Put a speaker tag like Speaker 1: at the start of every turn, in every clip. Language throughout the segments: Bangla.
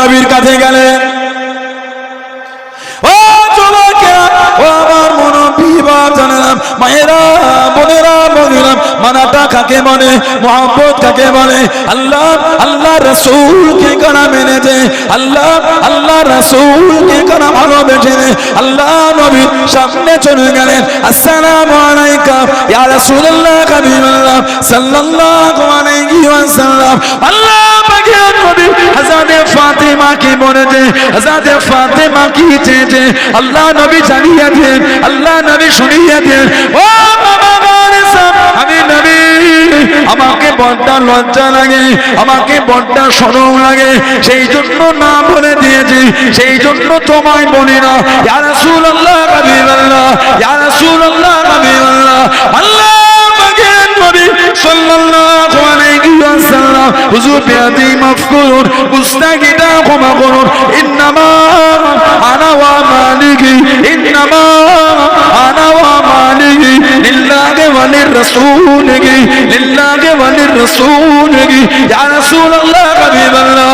Speaker 1: নবীর কাছে গেলেন ও যুবকেরা, ও আমার মনোবিভাব জানালাম, মায়েরা, বোনেরা বলিলাম মানাটা কাকে বলে মোহাম্মত কাকে বলে? আল্লাহ আল্লাহ রসুলকে কারা মেনেছে সামনে চলে গেলেন, আসসালামু আল্লাহ আল্লাহ নবী জানিয়ে দেন, আল্লাহ নবী শুনিয়ে দেন। ও আমি নবী, আমাকে বড্ডা লজ্জা লাগে, আমাকে বড্ডা সরম লাগে। সেই জন্য না বলে দিয়েছি, সেই জন্য তোমায় বলি না। ইয়া রাসূলুল্লাহ, হাবিবাল্লাহ, ইয়া রাসূলুল্লাহ, হাবিবাল্লাহ। আল্লাহ পাকের হুজুর বেয়াদি মাফ করুন মুস্তাকিটা ক্ষমা করুন। ইন্নামা আনাওয়া মালিকি ইন্নামা আনা ওয়া মালিকি লিল্লাহি ওয়া লিররাসূলিহি লিল্লাহি ওয়া লিররাসূলিহি ইয়া রাসূলুল্লাহ হাবিবাল্লাহ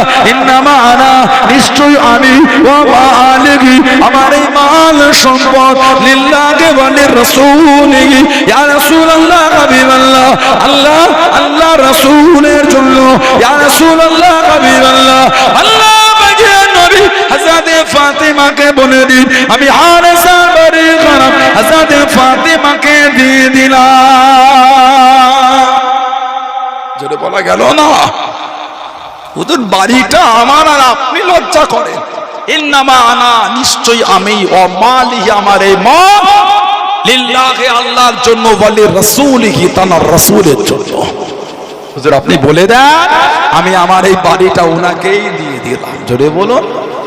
Speaker 1: নিশ্চয় আমি ওয়া মালিকি আমার এই মাল সম্পদ লিল্লাহি ওয়া লিররাসূলিহি ইয়া রাসূলুল্লাহ হাবিবাল্লাহ আল্লাহ আল্লাহ রাসূলের জন্য ইয়া রাসূলুল্লাহ হাবিবাল্লাহ আল্লাহ বাজিয়ে হযরত ফাতিমাকে বলে দিন, আমি হারেসার বাড়ি খারাপ। হযরত ফাতিমাকে দিয়ে দিলাম। যেটা বলা গেল না ওদের বাড়িটা আমার আর আপনি লজ্জা করেন। ইন্নামা আনা, নিশ্চয়ই আমি অমালিহি আমার এই মা। লিল্লাহি আল্লাহর জন্য বলে রাসূলিহি তানার রাসূলের জন্য। হুজুর, আপনি বলে দেন, আমি আমার এই বাড়িটা ওনাকেই দিয়ে দিলাম। জোরে বলুন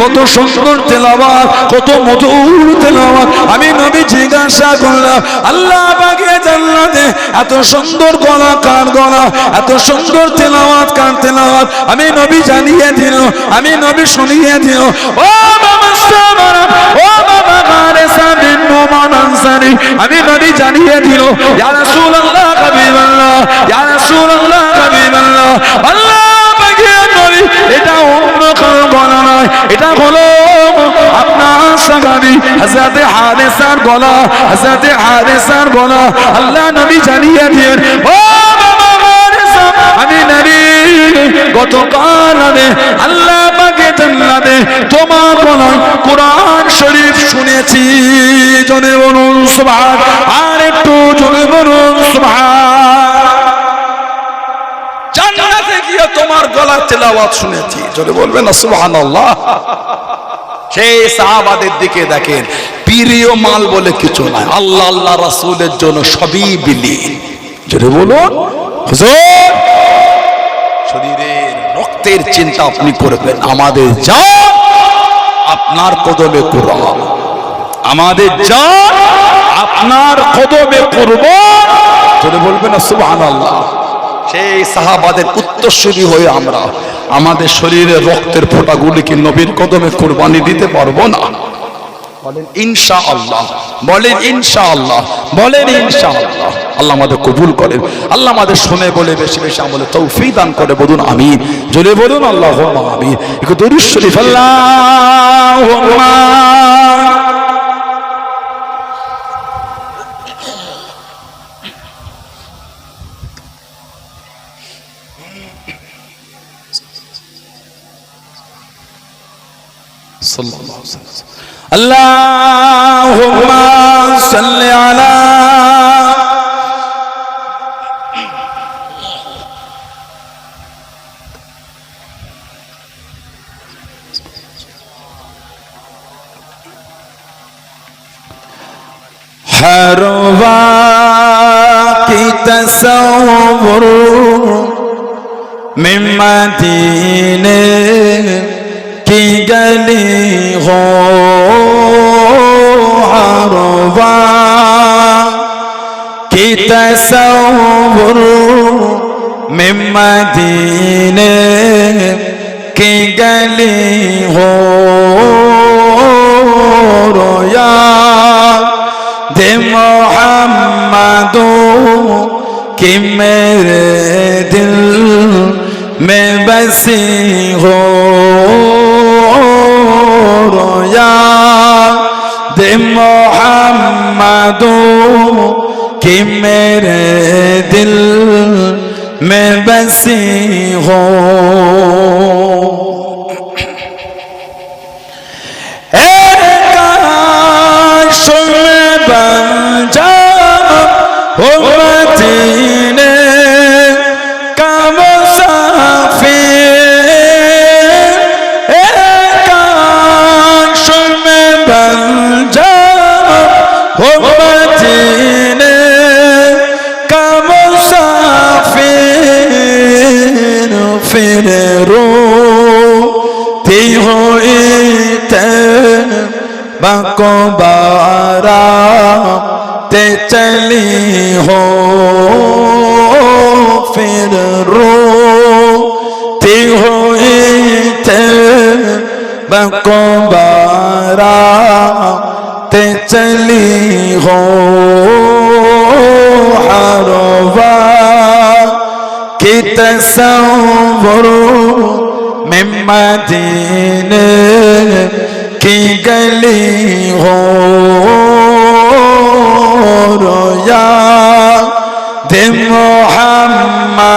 Speaker 1: কত সুন্দর তেলাওয়াত, কত মধুর তেলাওয়াত। আমি নবী জিজ্ঞাসা করলাম, আল্লাহ পাকের জান্নাতে এত সুন্দর গলা কার গলা? এত সুন্দর তেলাওয়াত, কার তেলাওয়াত? আমি নবী জানিয়ে দিল, আমি নবী শুনিয়ে দিল ও ও আমি নবী জানিয়ে দিল আল্লাহ পাকের এটা অন্য গলা নয়, এটা হলো আপনার সাহাবী, হযরত হারেসার গলা আল্লাহ নবী জানিয়ে দিলেন, ও বাবা আমি নবী, গতকাল আল্লাহ তোমার গলায় কোরআন শরীফ শুনেছি। জনে বলুন আর একটু জনে বলুন দিকে দেখেন, প্রিয় মাল বলে কিছু নাই। আল্লাহ আল্লাহ রাসূলের জন্য সবই বিলি জোরে বলুন, হুজুর। রক্তের চিন্তা আপনি করবেন। আমাদের যা আপনার কদমে কুরবান আমাদের যা আপনার কদমে কুরবান। তুমি বলবেন না, সুবহানাল্লাহ। সেই সাহাবাদের উত্তরসূরি হয়ে আমরা আমাদের শরীরে রক্তের ফোঁটাগুলিকে নবীর কদমে কোরবানি দিতে পারব না। বলেন ইনশা আল্লাহ বলেন ইনশা আল্লাহ বলেন ইনশা আল্লাহ আল্লাহ আমাদের কবুল করেন। আল্লাহ আমাদের শুনে বলে বেশি বেশি আমলে তৌফিক দান করে বলুন, আমিন। জোরে বলুন আল্লাহ আমিন। একটু দরুদ শরীফ আল্লাহ সাল্লাল্লাহু আলাইহি ওয়াসাল্লাম। اللهم صل على ہر واقعی تصور من مدينة كي گلی حربا کی تصور من مدینے کی گلی ہو رویا دے محمدوں کہ میرے دل میں بسی ہو یا دے محمدو کہ میرے دل میں بسی ہو میں بن جا बको बारा ते चली हो फिर रो ती हुई ते बको बारा ते चली हो हरवा की तस्वुर में मदीने की गली हो रोया दे मोहम्मदों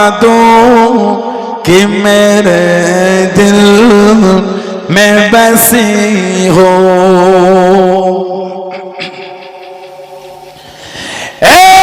Speaker 1: कि मेरे दिल में बसी हो काश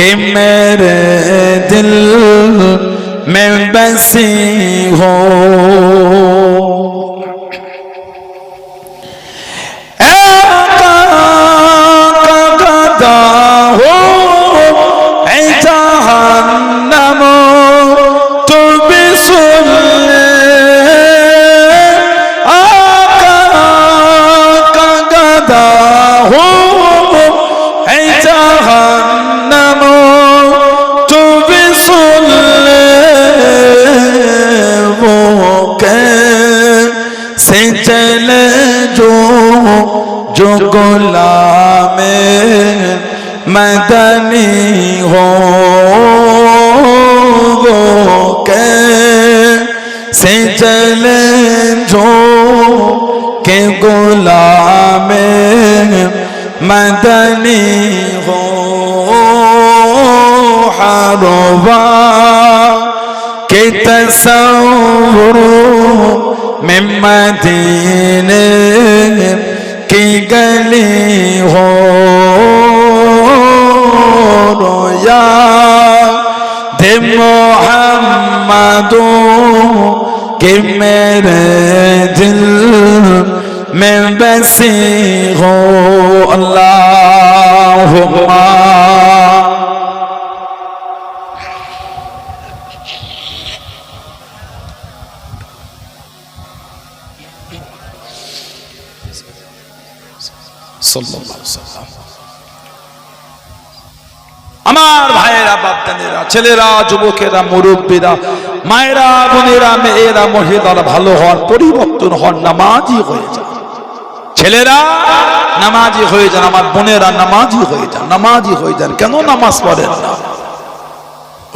Speaker 1: کہ میرے دل میں بسی ہوں جو غلام مدنی ہو وہ کیسے چلیں جو کہ غلام مدنی ہو حروا کہ تصور میں مدینے কি গলি হো রোয়া দে মোহাম্মদো কে মেরে দিল মে বসে হো আল্লাহ আমার ভাইয়েরা, বাপদানেরা, ছেলেরা, যুবকেরা, মুরব্বীরা, মায়েরা, বোনেরা, মেয়েরা, মহিলারা ভালো হন পরিবর্তন হন নামাজি হয়ে যান ছেলেরা নামাজি হয়ে যান আমার বোনেরা নামাজি হয়ে যান নামাজি হয়ে যান কেন নামাজ পড়েন না?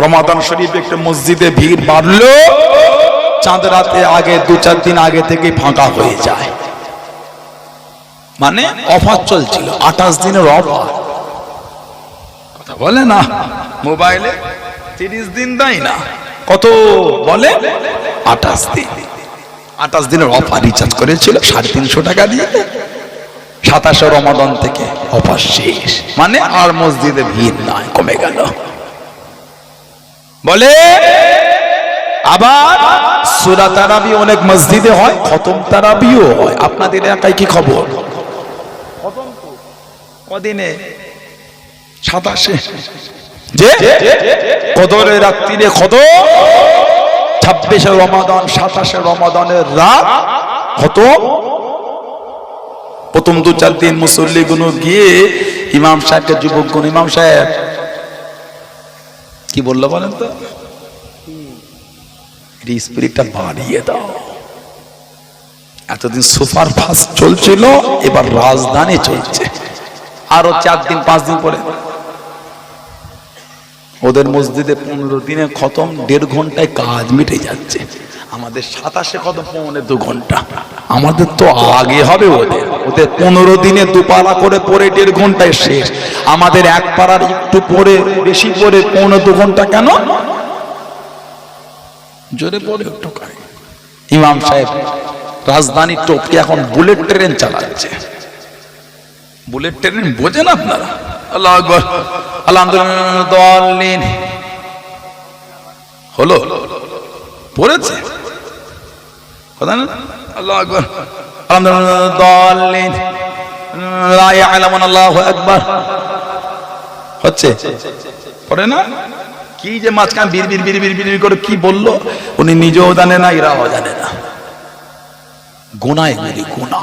Speaker 1: রমাদান শরীফ একটা মসজিদে ভিড় বাড়লো চাঁদ রাতে আগে দু চার দিন আগে থেকে ফাঁকা হয়ে যায়। মানে অফার চলছিল, আঠাশ দিনের অফার। কথা বলে না, মোবাইলে তিরিশ দিন দেয় না। কত বলে? আঠাশ দিন। আঠাশ দিনের অফার রিচার্জ করেছিল, সাড়ে তিনশো টাকা দিয়ে। সাতাশে রমাদন থেকে অফার শেষ। মানে আর মসজিদে ভিড় নয় কমে গেল। বলে, আবার সুরা তারাবি অনেক মসজিদে হয়, খতম তারাবিও হয়। আপনাদের এলাকায় কি খবর? কদিনে? সাতাশে। যে? কদরের রাত্রিরে কত ছাব্বিশে রমাদান সাতাশে রমাদানের রাত কত প্রথম দু চার দিন মুসল্লি গুলো গিয়ে ইমাম সাহেবকে যুবক গুণ ইমাম সাহেব। কি বলল বলেন তো? স্পিরিটটা বাড়িয়ে দাও। এতদিন সুপার ফাস্ট চলছিল, এবার রাজধানী চলছে। আরও চার দিন, পাঁচ দিন পরে। ওদের মসজিদে পনেরো দিনে খতম, দেড় ঘন্টায় কাজ মিটে যাচ্ছে। আমাদের সাতাশে কত পৌনে দু ঘণ্টা। আমাদের তো আগে হবে ওদের। ওদের পনেরো দিনে দুপালা করে পরে দেড় ঘন্টায় শেষ। আমাদের এক পাড়ার একটু পরে, বেশি পরে, পৌনে দু ঘণ্টা কেন? জোরে পরে একটু ইমাম সাহেব রাজধানী টপকে এখন বুলেট ট্রেন চালাচ্ছে। বুলেট ট্রেন বোঝেন আপনারা? আল্লাহ হলো? পড়েছে? হচ্ছে? পড়ে না? কি যে মাঝখান বিড় বিড় বিড় বিড় করে কি বলল? উনি নিজেও জানে না, এরাও জানে না। গুনায় গুলি গুনা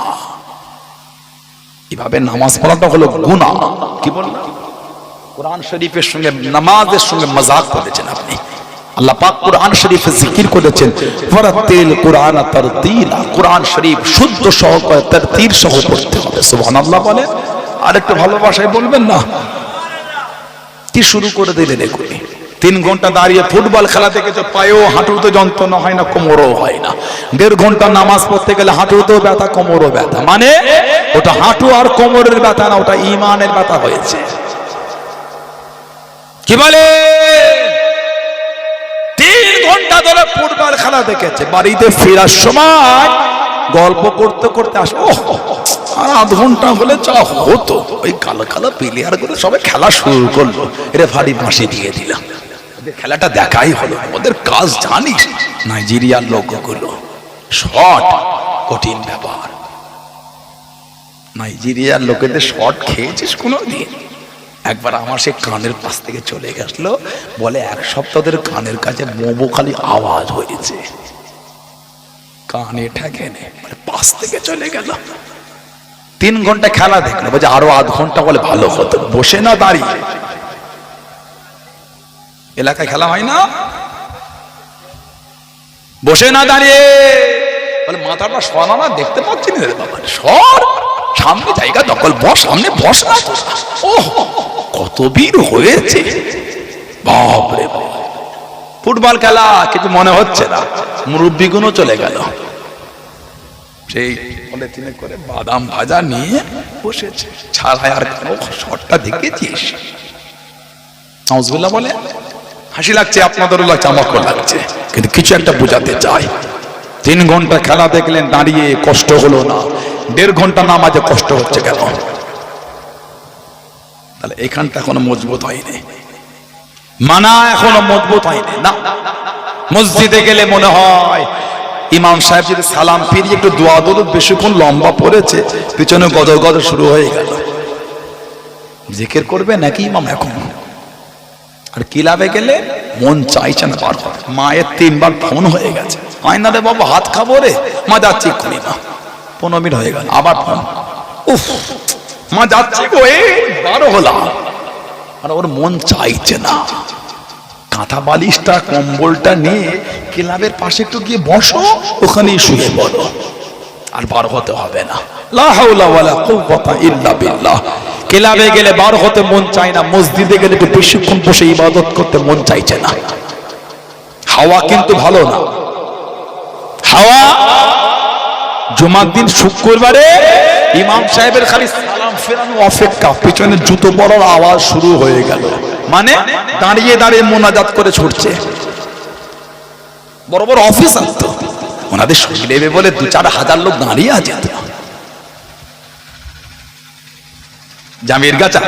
Speaker 1: এভাবে নামাজ পড়াটা হলো গুনা কি বললাম কোরআন শরীফের সঙ্গে, নামাজের সঙ্গে মজাক করেছেন আপনি। আল্লাহ কোরআন শরীফে করেছেন কোরআন শরীফ শুদ্ধ সহ হবে। বলে আর একটু ভালোবাসায় বলবেন না? কি শুরু করে দিলেন এগুলি? তিন ঘণ্টা দাঁড়িয়ে ফুটবল খেলা দেখেছ, পায়েও হাঁটুতে যন্ত্রণা হয় না, কোমরও হয় না। দেড় ঘণ্টা নামাজ পড়তে গেলে হাঁটুতেও ব্যথা, কোমরও ব্যথা। মানে ওটা হাঁটু আর কোমরের ব্যথা না, ওটা ইমানের ব্যথা হয়েছে। কি বলে? তিন ঘণ্টা ধরে ফুটবল খেলা দেখেছে, বাড়িতে ফেরার সময় গল্প করতে করতে আসো আর আধ ঘণ্টা হলে চা হতো, ওই কালো কালো প্লেয়ার করে সবাই খেলা শুরু করল। এরে ভারী বাঁশি দিয়ে দিলাম। খেলাটা দেখাই হলো। ওদের কাজ জানিস, নাইজেরিয়ার লোকগুলো। শট, কঠিন ব্যাপার। নাইজেরিয়ার লোকেদের শট খেয়েছিস কোনো দিন একবার আমার সে কানের পাশ থেকে চলে গেছলো, বলে এক সপ্তাহ ধরে কানের কাছে মোমো খালি আওয়াজ হয়েছে। কানে ঠেকে মানে পাশ থেকে চলে গেল তিন ঘণ্টা খেলা দেখল বলছে আরও আধ ঘণ্টা বলে ভালো হতো। বসে না দাঁড়িয়ে। এলাকায় খেলা হয় না? বসে না দাঁড়িয়ে। বলে, মাথাটা সরা না দেখতে পাচ্ছি না বাবা। সর, সামনে জায়গা দখল, বস, সামনে বস না। ও কত বীর হয়েছে। বাপরে বাপ। ফুটবল খেলা, কিছু মনে হচ্ছে না। মুরব্বীগুলো চলে গেল। সেই পলিথিনে করে বাদাম ভাজা নিয়ে বসেছে। ছাড়াই আর শটটা দেখেছিস? বলে হাসি লাগছে আপনাদেরও লাগছে আমাকেও লাগছে। কিন্তু কিছু একটা বোঝাতে চাই। তিন ঘণ্টা খেলা দেখলেন, দাঁড়িয়ে কষ্ট হলো না। দেড় ঘণ্টা নামাজে কষ্ট হচ্ছে কেন? তাহলে এখানটা এখনও মজবুত হয়নি। মানা এখনও মজবুত হয়নি। না। মসজিদে গেলে মনে হয়, ইমাম সাহেব যদি সালাম ফিরিয়ে একটু দোয়া দরুদ বেশিক্ষণ লম্বা পড়েছে, পিছনে গদর গদর শুরু হয়ে গেল। জিকির করবে নাকি ইমাম এখন? আর কিলাবে গেলে? মন চাইছে না বার মায়ের তিনবার ফোন হয়ে গেছে। আয়না রে বাবা, হাত খাব রে? মা যাচ্ছি এক্ষুনি না পনেরো মিনিট হয়ে গেল, আবার ফোন। উফ, মা যাচ্ছি গো বারো হলাম। আর ওর মন চাইছে না। কাঁথা বালিশটা, কম্বলটা নিয়ে ক্লাবের পাশে একটু গিয়ে বসো, ওখানেই শুয়ে বলো আর বার হতে হবে না। ক্লাবে গেলে বার হতে মন চায় না, মসজিদে গেলে বেশিক্ষণ বসে ইবাদত করতে মন চাইছে না। হাওয়া কিন্তু ভালো না। হাওয়া জুমার দিন শুক্রবারে ইমাম সাহেবের খালি জুতো পড়ার আওয়াজ শুরু হয়ে গেল। মানে দাঁড়িয়ে দাঁড়িয়ে মোনাজাত করে ছুটছে। বড় বড় অফিসার তো। ওনাদের শরীর নেবে বলে দু চার হাজার লোক দাঁড়িয়ে আছে। জামির গাছা।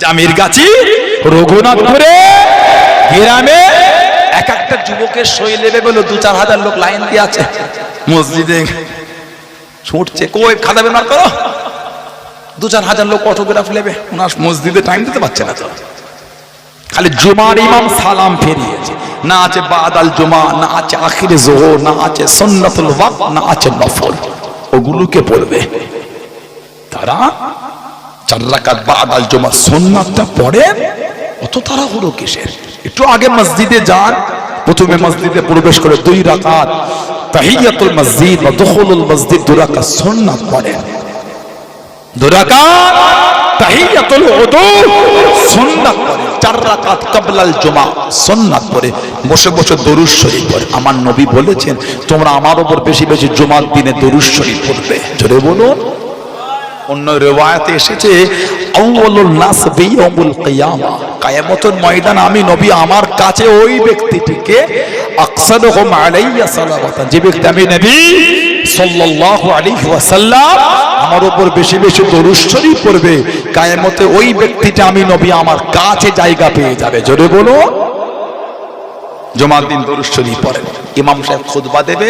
Speaker 1: জামির গাছি। রঘুনাথপুরে, গ্রামে এক একটা যুবকের সই নেবে বলে দু চার হাজার লোক লাইন দিয়ে আছে। মসজিদে ছুটছে। কই, খাতা বেমার করো। দু চার হাজার লোক অটোগ্রাফ নেবে। ওনার মসজিদে টাইম দিতে পারছে না তো। খালি জুমার ইমাম সালাম ফেরিয়েছে। না আছে বাদাল জুমা, না আছে আখিরে জোহর, না আছে সন্নাতুল ওয়াক না আছে নফল। ওগুলোকে পড়বে। তারা চার রাকাত বাদাল জুমা সুন্নাতটা পড়ে, অত তারা হলো কিসের? একটু আগে মসজিদে যান, প্রথমে মসজিদে প্রবেশ করে দুই রাকাত তাহিয়াতুল মসজিদ বা দুখুলুল মসজিদ দুই রাকাত সুন্নাত পড়েন। দুই রাকাত তাহিয়াতুল সুন্নাত পড়ে চার রাকাত জুমা, সুন্নাত পড়ে বসে বসে দরুদ শরীফ পড়ে। আমার নবী বলেছেন, তোমরা আমার উপর বেশি বেশি জুমার দিনে দরুদ শরীফ পড়বে। জোরে বলুন। অন্য রেওয়ায়াতে এসেছে, আউয়ালুন নাস বিয়াউমুল কিয়ামা। কিয়ামতের ময়দান আমি নবী আমার কাছে ওই ব্যক্তিটিকে আলাইয়া যে ব্যক্তি আমি নবী সাল্লাল্লাহু আলাইহি ওয়াসাল্লাম আমার উপর বেশি বেশি দরুদ শরীফ পড়বে। কিয়ামতে ওই ব্যক্তিটা আমি নবী, আমার কাছে জায়গা পেয়ে যাবে। জোরে বলুন জমার দিন দরুদ শরীফ পড়েন। ইমাম সাহেব খুতবা দেবে,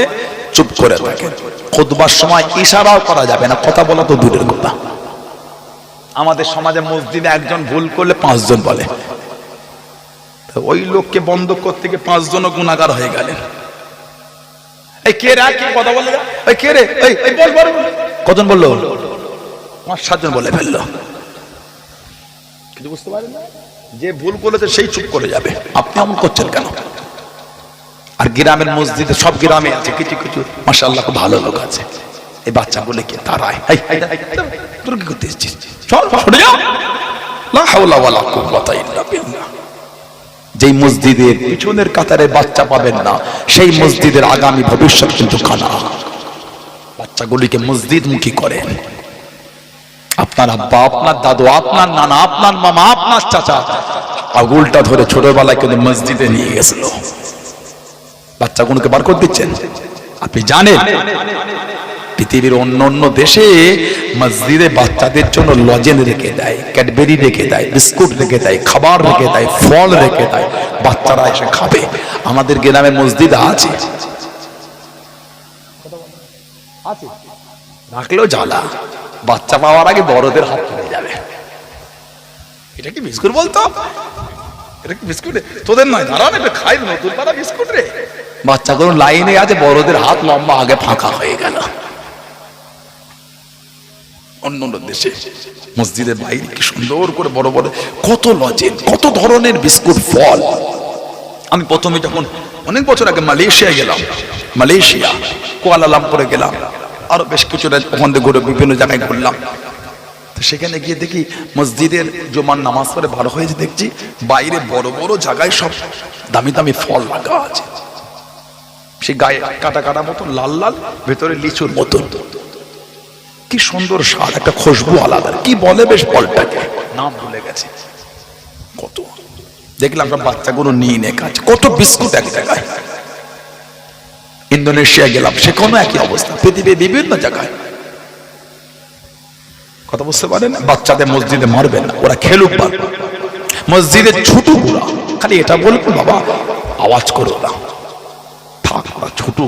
Speaker 1: চুপ করে থাকেন খুতবার সময় ইশারাও করা যাবে না। কথা বলা তো দূরের কথা। আমাদের সমাজে মসজিদে একজন ভুল করলে পাঁচজন বলে। ওই লোককে বন্ধ করতে গিয়ে পাঁচজনও গুণাগার হয়ে গেলেন। এই কে রে? কি কথা বলে ওই কে রে? এই বল বল। কজন বলল? পাঁচ সাতজন বলে ফেলল। কিছু বুঝতে পারেন না যে ভুল করেছে সেই চুপ করে যাবে। আপনি এমন করছেন কেন? আর গ্রামের মসজিদে সব গ্রামে আছে কিছু কিছু। মাসাল্লাহ খুব ভালো লোক আছে। এই বাচ্চা বলে কে এই, তোর কি করতে এসেছিস চল সরে যাও লা হাওলা ওয়ালা কুওয়াতা ইল্লা বিল্লাহ। যেই মসজিদের পিছনের কাতারে বাচ্চা পাবেন না সেই মসজিদের আগামী ভবিষ্যৎ কিন্তু খানা। বাচ্চাগুলিকে মসজিদ মুখী করেন। আপনার আব্বা আপনার দাদু, আপনার নানা, আপনার মামা, আপনার চাচা আগুলটা ধরে ছোটবেলায় কিন্তু মসজিদে নিয়ে গেছিল। বাচ্চাগুলোকে বার করে দিচ্ছেন। আপনি জানেন, পৃথিবীর অন্য অন্য দেশে মসজিদে বাচ্চাদের জন্য লজেন রেখে দেয়, ক্যাডবেরি রেখে দেয়, বিস্কুট রেখে দেয়, খাবার রেখে দেয়, ফল রেখে দেয়, বাচ্চারা এসে খাবে। আমাদের গ্রামে মসজিদ আছে। রাখলেও জ্বালা। বাচ্চা পাওয়ার আগে বড়দের হাত চলে যাবে। এটা কি বিস্কুট বলতো? এটা কি বিস্কুট? তোদের নয় দাঁড়ান এটা খাই নতুন পাতা বিস্কুট রে। বাচ্চাগুলো লাইনে আছে, বড়দের হাত লম্বা, আগে ফাঁকা হয়ে গেল। অন্য অন্য দেশে, মসজিদের বাইরে কি সুন্দর করে বড় বড়, কত লজেন, কত ধরনের বিস্কুট ফল। আমি প্রথমে যখন অনেক বছর আগে মালয়েশিয়ায় গেলাম, মালয়েশিয়া কুয়ালালামপুরে গেলাম। আরও বেশ কিছু ওখান ঘুরে বিভিন্ন জায়গায় ঘুরলাম। তো সেখানে গিয়ে দেখি মসজিদের জমার নামাজ পরে ভালো হয়েছে দেখছি, বাইরে বড় বড় জায়গায় সব দামি দামি ফল লাগা আছে। সে গায়ে কাটা কাটা মতন, লাল লাল, ভেতরে লিচুর মতন। কি সুন্দর স্বাদ, একটা খুশবু আলাদা। কি বলে বেশ ফলটাকে? নাম ভুলে গেছে। কত? দেখলাম সব বাচ্চাগুলো নিয়ে নে কাজ কত বিস্কুট এক জায়গায়। ইন্দোনেশিয়া গেলাম, সেখানেও একই অবস্থা, পৃথিবীর বিভিন্ন জায়গায়। কথা বুঝতে পারেন? বাচ্চাদের মসজিদে মারবে না, ওরা খেলুক পারবে মসজিদের ছোটগুলা খালি এটা বলব বাবা, আওয়াজ করো না। থাক, ওরা ছোট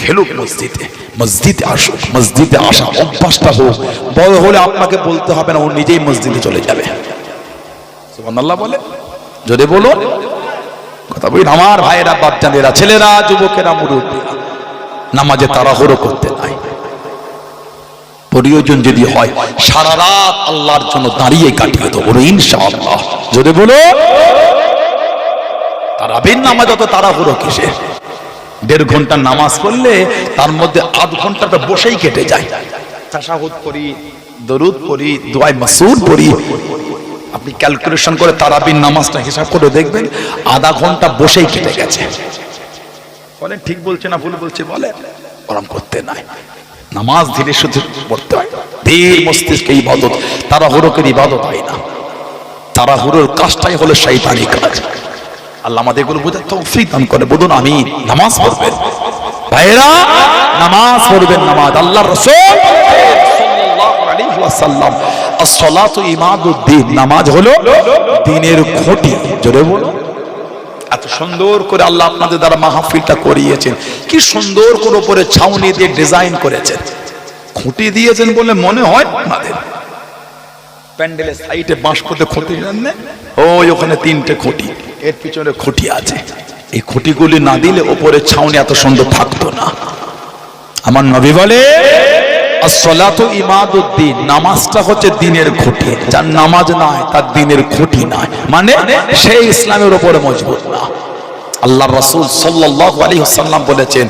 Speaker 1: খেলুক মসজিদে মসজিদে আসুক, মসজিদে আসা অভ্যাসটা হোক, বড় হলে আপনাকে বলতে হবে না, ও নিজেই মসজিদে চলে যাবে। বলে, যদি বলুন কথা বলি আমার ভাইয়েরা বাচ্চাদেরা ছেলেরা, যুবকেরা, মুরব্বীরা, নামাজে তাড়াহুড়ো করতে নাই। প্রয়োজন যদি হয়, সারা রাত আল্লাহর জন্য দাঁড়িয়ে কাটিয়ে দেবো ইনশাআল্লাহ। যদি বলো, তারাবির নামাজ অত তাড়াহুড়ো কিসে? দেড় ঘণ্টা নামাজ পড়লে তার মধ্যে আধ ঘন্টাটা বসেই কেটে যায়। তাশাহুদ করি, দরুদ পড়ি দোয়াই মাসুদ পড়ি আপনি ক্যালকুলেশন করে তারাবির নামাজটা হিসাব করে দেখবেন, আধা ঘণ্টা বসেই কেটে গেছে। বলেন, ঠিক বলছে না ভুল বলছে বলে ওরম করতে নাই। নামাজ ধীরে সুধীর পড়তে হয়। ধীর মস্তিষ্কে ইবাদত তারা হুরকের ইবাদত হয় না। তারা হুরোর কাজটাই হলো শৈতানি কাজ। আল্লাহ আমাদের এগুলো বোঝার তৌফিক দান করে। বলুন আমি নামাজ পড়বেন। ভাইরা নামাজ পড়বেন নামাজ। আল্লাহ রসুল সাল্লাল্লাহু আলাইহি ওয়াসাল্লাম নামাজ হলো দিনের খুঁটি জোরে এত সুন্দর করে আল্লাহ আপনাদের দ্বারা মাহফিলটা করিয়েছেন। কি সুন্দর করে উপরে ছাউনি দিয়ে ডিজাইন করেছেন। খুঁটি দিয়েছেন বলে মনে হয় প্যান্ডেলের বাঁশ খুঁটি ওই ওখানে তিনটে খুঁটি। এর পিছনে খুঁটি আছে। এই খুঁটিগুলি না দিলে ছাউনি এত সুন্দর থাকতো না। আমার নবী বলে আসসালাতু ইমাদুদ্দিন, নামাজটা হচ্ছে দিনের খুঁটি। যার নামাজ নাই, তার দিনের খুঁটি নাই। মানে সেই ইসলামের উপরে মজবুত না। আল্লাহ রসুল সাল্লাহ আলী হাসাল্লাম বলেছেন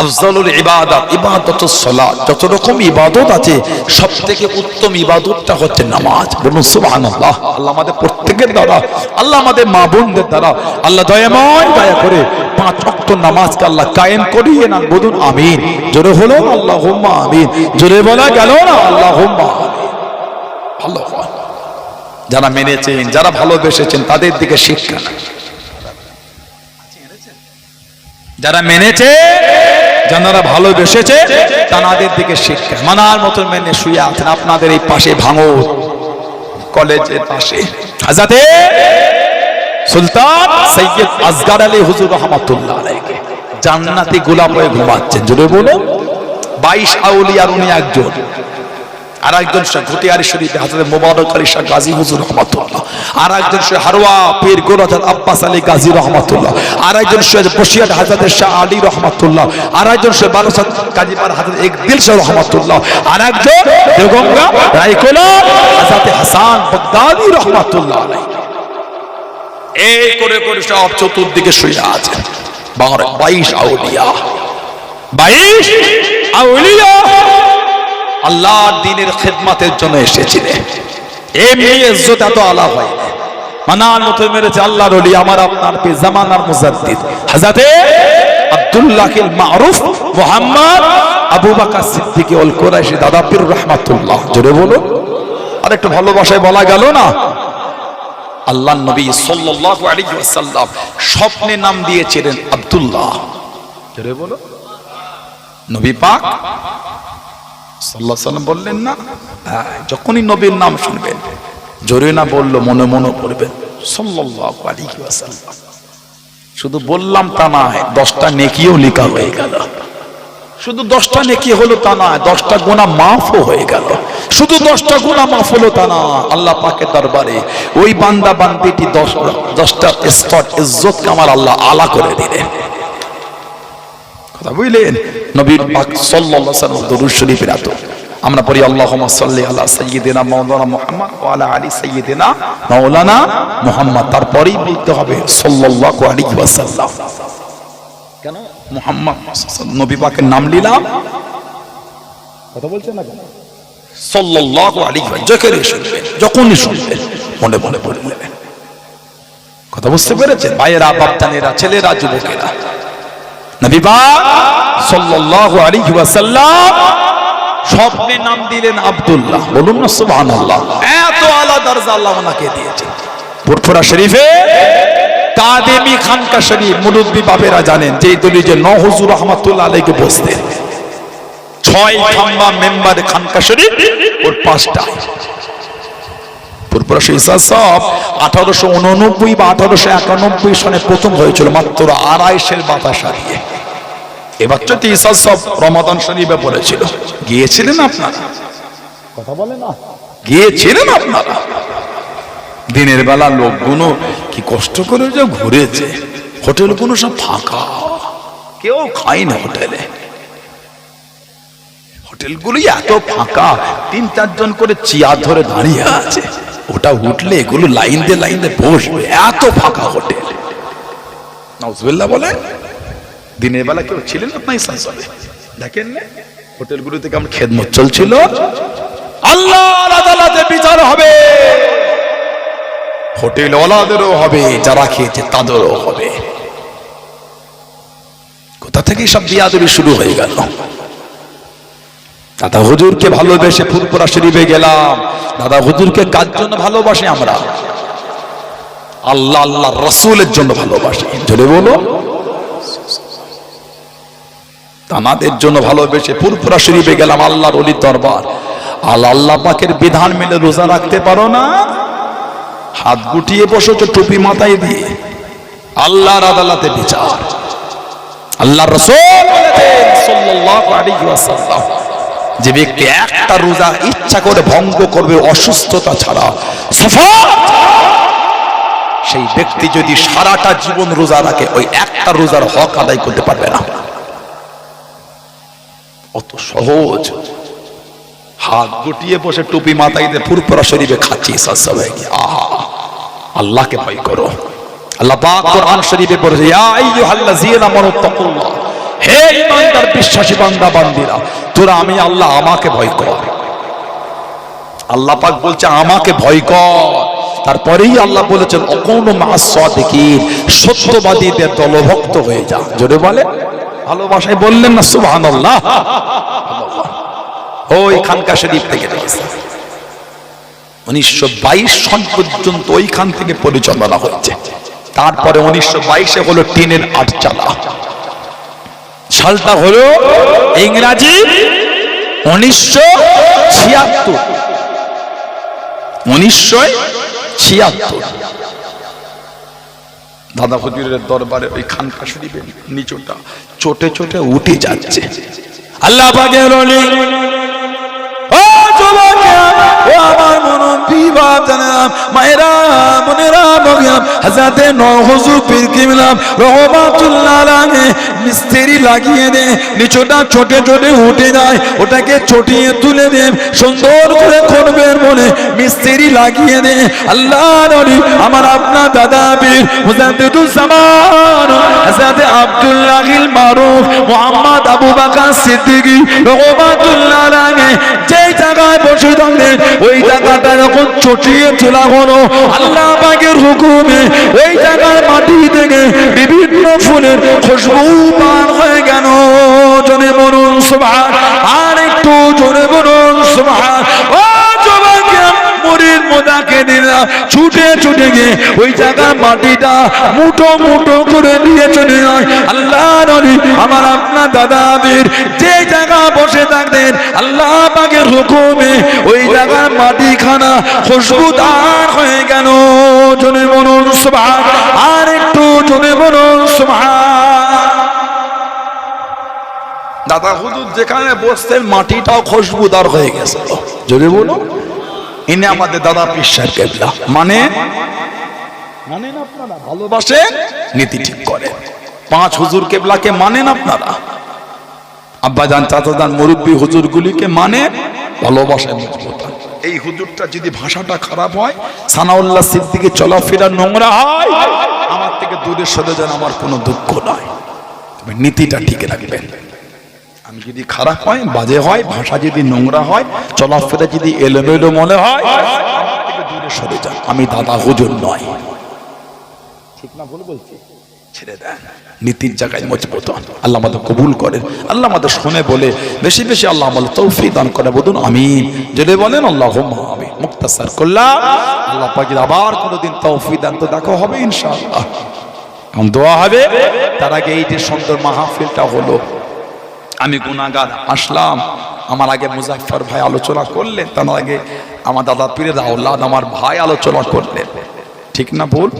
Speaker 1: আফজালুল ইবাদত, ইবাদতুস সালাত, যত রকম ইবাদত আছে, সবথেকে উত্তম ইবাদতটা হচ্ছে নামাজ। বলুন সুবহানাল্লাহ। আল্লাহ আমাদের প্রত্যেকের দ্বারা, আল্লাহ আমাদের মা বোনদের দ্বারা, আল্লাহ দয়াময় দয়া করে পাঁচ ওয়াক্ত নামাজকে আল্লাহ কায়েম করিয়ে না বলুন আমিন। জোরে হলো আল্লাহুম্মা আমিন। জোরে বলা গেল না আল্লাহুম্মা ভালো যারা মেনেছেন, যারা ভালোবেসেছেন, তাদের দিকে শিক্ষা যারা মেনেছে যারা ভালোবেসেছে তাদের দিকে শিক্ষা। মানার মতন মেনে শুয়ে আছেন আপনাদের এই পাশে ভাঙর কলেজের পাশে। হাজাতে সুলতান সৈয়দ আসগার আলী হুজুর রহমতুল্লাহ আলাইকে জান্নাতি গোলাপ হয়ে ঘুমাচ্ছেন। জোরে বলো বাইশ আউলিয়ার উনি একজন। আর একজন ঘটিয়ারি শরীফ হাজরত মোবারক আলী শাহ গাজী হুজুর রহমতুল্লাহ। আর একজন শাহ হারওয়া পীর গোরাজাত আব্বাস আলী গাজী রহমতুল্লাহ। আর একজন বসিয়াট শাহ আলী রহমতুল্লাহ। আর একজন শাহ একদিল শাহ রহমতুল্লাহ। আর একজন রায়কোলা হাজরত হাসান বগদাদি রহমতুল্লাহ আলাইহি। এই করে করে সব চতুর্দিকে শুয়ে আছে। বাইশ আউলিয়া। বাইশ আউলিয়া। আল্লাহর দিনের খেদমাতের জন্য এসেছিলেন এমনি ইজ্জত এত আলা হয়। মানার মতো মেরেছে আল্লাহর আমার আপনার পে জামানার মুজাদ্দিদ। হাজাতে আব্দুল্লাহিল মারুফ মুহাম্মদ আবু বকর সিদ্দিক ওয়াল কুরাইশি, দাদা পীর রহমাতুল্লাহ। জোরে বলো আর একটু ভালোবাসায় বলা গেল না? আল্লাহ নবী সাল্লাল্লাহু আলাইহি ওয়াসাল্লাম স্বপ্নে নাম দিয়েছিলেন আব্দুল্লাহ। জোরে বলো নবী পাক সাল্লাহ সাল্লাম বললেন, না যখনই নবীর নাম শুনবেন বলল, মনে মনে আলাইহি ওয়াসাল্লাম। শুধু বললাম তা দশটা নেকিও লেখা হয়ে গেল। শুধু দশটা নেকি হলো তা দশটা গুণা মাফও হয়ে গেল। শুধু দশটা গুণা মাফ হলো তা না আল্লাহ পাকের দরবারে ওই বান্দা বান্দিটি দশ, দশটা স্তর ইজ্জত কামাল আল্লাহ আলা করে দিলেন। কথা বুঝলেন? নবীর পাক সাল্লাল্লাহু আলাইহি ওয়াসাল্লাম দরুদ শরীফের এত আমরা পড়ি, আল্লাহুম্মা সাল্লি আলা সাইয়্যিদিনা মাওলানা মুহাম্মদ ওয়া আলা আলি সাইয়্যিদিনা মাওলানা মুহাম্মদ। তারপরেই বলতে হবে, সাল্লাল্লাহু আলাইহি ওয়াসাল্লাম। কেন? মুহাম্মদ নবী পাকের নাম নিলাম। কথা বলছেন না কেন? সাল্লাল্লাহু আলাইহি ওয়া যখনই শুনবেন যখনই শুনবেন, মনে মনে পড়ে নেবেন। কথা বুঝতে পেরেছেন? ভাইয়েরা বাপজানেরা ছেলেরা, যুবকেরা স্বপ্নে নাম দিলেন আব্দুল্লাহ। বলুন না সুবহানাল্লাহ। এত আলা দরজা আল্লাহ ওনাকে দিয়েছে। ফুরফুরা শরীফে কাদেমি খানকা শরীফ মুরব্বী বাপেরা জানেন যে দলি যে নহজুর রহমাতুল্লাহ আলাইকে বসতেন ছয় খাম্বা মেম্বার খানকা শরীফ, ওর পাঁচটা। সব আঠারোশো উননব্বই বা আঠারোশো একানব্বই সনে প্রথম হয়েছিল মাত্র আড়াইশের বাতাস হারিয়ে এবার সব রমাদান শরীফে পড়েছিল। গিয়েছিলেন আপনারা? কথা বলে না। গিয়েছিলেন আপনারা? দিনের বেলা লোকগুলো কি কষ্ট করে যে ঘুরেছে। হোটেলগুলো সব ফাঁকা। কেউ খায় না হোটেলে। হোটেলগুলি এত ফাঁকা তিন চারজন করে চেয়ার ধরে দাঁড়িয়ে আছে। ওটা উঠলে এগুলো লাইন দিয়ে লাইন দিয়ে বসবে। এত ফাঁকা হোটেল। নাউজুবিল্লাহ বলেন, দিনের বেলা কেউ ছিলেন আপনার সংসদে দেখেন না হোটেলগুলো থেকে আমার খেদমত চলছিল? আল্লাহর আদালতে বিচার হবে। হোটেল ওলাদেরও হবে, যারা খেয়েছে তাদেরও হবে। কোথা থেকে সব বিয়াদবি শুরু হয়ে গেল? দাদা হুজুরকে ভালোবেসে ফুরপুরা শরীফে গেলাম। দাদা হুজুরকে কার জন্য ভালোবাসি আমরা? আল্লাহ আল্লাহ রসুলের জন্য ভালোবাসি। জোরে বলো। তানাদের জন্য ভালোবেসে ফুরপুরা শরীফে গেলাম আল্লাহর অলির দরবার। আল্লাহ আল্লাহ পাকের বিধান মেনে রোজা রাখতে পারো না? হাত গুটিয়ে বসেছো টুপি মাথায় দিয়ে। আল্লাহর আদালতে বিচার। আল্লাহ রসুল সাল্লাল্লাহু আলাইহি ওয়াসাল্লাম। যে ব্যক্তি একটা রোজা ইচ্ছা করে ভঙ্গ করবে অসুস্থতা ছাড়া সফা সেই ব্যক্তি যদি সারাটা জীবন রোজা রাখে, ওই একটা রোজার হক আদায় করতে পারবে না। অত সহজ। হাত গুটিয়ে বসে টুপি মাথায় দিয়ে ফুরপুরা শরীফে খাচ্ছি আহা, আল্লাহকে ভয় করো। আল্লাহ পাক কোরআন শরীফে বলেছে, ইয়া আইয়ুহাল্লাযীনা আমানু হে ঈমানদার বিশ্বাসী বান্দা, বান্দিরা, তোরা আমি আল্লাহ আমাকে ভয় কর। আল্লাহ পাক বলছে, আমাকে ভয় কর। তারপরেই আল্লাহ বলেছেন, অকৌন মাসাদিকিন সত্যবাদীদের দলভক্ত হয়ে যা। জোরে বলে ভালোবাসায় বললেন না, সুবহানাল্লাহ। ওই খানকা শরীফ থেকে উনিশশো সন পর্যন্ত ওইখান থেকে পরিচালনা হচ্ছে তারপরে উনিশশো বাইশে হলো টিনের আটচালা। সালটা হলো ইংরাজি উনিশশো ছিয়াত্তর। উনিশশো ছিয়াত্তর। দাদা হজুরের দরবারে ওই খানকা শরীফের নিচুটা চোটে চোটে উঠে যাচ্ছে। আল্লাহ পাকের বাপজানেরা, মায়েরা, বোনেরা, বগিরা, হাজরাতে নহুজুর পীর কিবলাম, রহমাতুল্লাহ আলাইহি, মিস্ত্রি লাগিয়ে দে নিচুটা ছোটে ছোটে উঠে যায় ওটাকে চটিয়ে তুলে দে সুন্দর করে করবেন বলে মিস্ত্রি লাগিয়ে দে। আল্লাহ নবী আমার আপনার দাদা বীর মুজাদ্দিদুল জামান হাজরাতে আব্দুল্লাহিল মারুফ মোহাম্মদ আবু বকর সিদ্দিকী রহমাতুল্লাহ আলাইহি যে জায়গায় বসে থাকলেন ওই জায়গাটা যখন চটিয়ে হলো আল্লাহ বাগের হুকুমে ওই জায়গার মাটি থেকে বিভিন্ন ফুলের খুশবু পার হয়ে গেল। জনে বরুন সুভা আর একটু জনে বলুন সুভা মোদাকে দিলাম ছুটে ছুটে গিয়ে ওই জায়গার মাটিটা মুঠো মুঠো করে নিয়ে চলে যায় আল্লাহ নবী আমার আপনার দাদা আবির যে জায়গা বসে থাকতেন আল্লাহ পাকের হুকুমে ওই জায়গার মাটিখানা খুশবুদার হয়ে গেল। জনে বলুন সুবহান। আর একটু জনে বলুন সুবহান। দাদা হুজুর যেখানে বসতেন মাটিটাও খুশবুদার হয়ে গেছে। যদি বলো ইনি আমাদের দাদা পিসার কেবলা। মানে? মানেন আপনারা ভালোবাসে, নীতি ঠিক করে। পাঁচ হুজুর কেবলাকে মানেন আপনারা? আব্বাজান, চাচাজান, মুরব্বী হুজুরগুলিকে মানে ভালোবাসায় মজবুত এই হুজুরটা যদি ভাষাটা খারাপ হয়, সানাউল্লাহ সিদ্দিকে চলাফেরা নোংরা হয়, আমার থেকে দূরে সরে যেন, আমার কোনো দুঃখ নয় তবে নীতিটা ঠিক রাখবেন। আমি যদি খারাপ হয় বাজে হয় ভাষা যদি নোংরা হয় চলাফেরা যদি এলোমেলো মনে হয় সরে যান। আমি দাদা হুজুর নয়। ঠিক না ভুল বলছি? ছেড়ে দেন। নীতির জায়গায় মজবুত। আল্লাহ আমাদের কবুল করেন। আল্লাহ আমাদের শুনে বলে বেশি বেশি আল্লাহ আমাদের তৌফি দান করে বলুন আমি যদি বলেন আল্লাহ আমি মুক্তাসার করলাম আল্লাহ পাকির আবার কোনোদিন তৌফি দান তো দেখো হবে ইনশাআল্লাহ। এখন দোয়া হবে। তার আগে এই যে সুন্দর মাহফিলটা হলো আমি গুনাগার আসলাম। আমার আগে মুজাফর ভাই আলোচনা করলেন, তার আগে আমার দাদা পীরের দাউল্লাদ আমার ভাই আলোচনা করলেন। ঠিক না ভুল?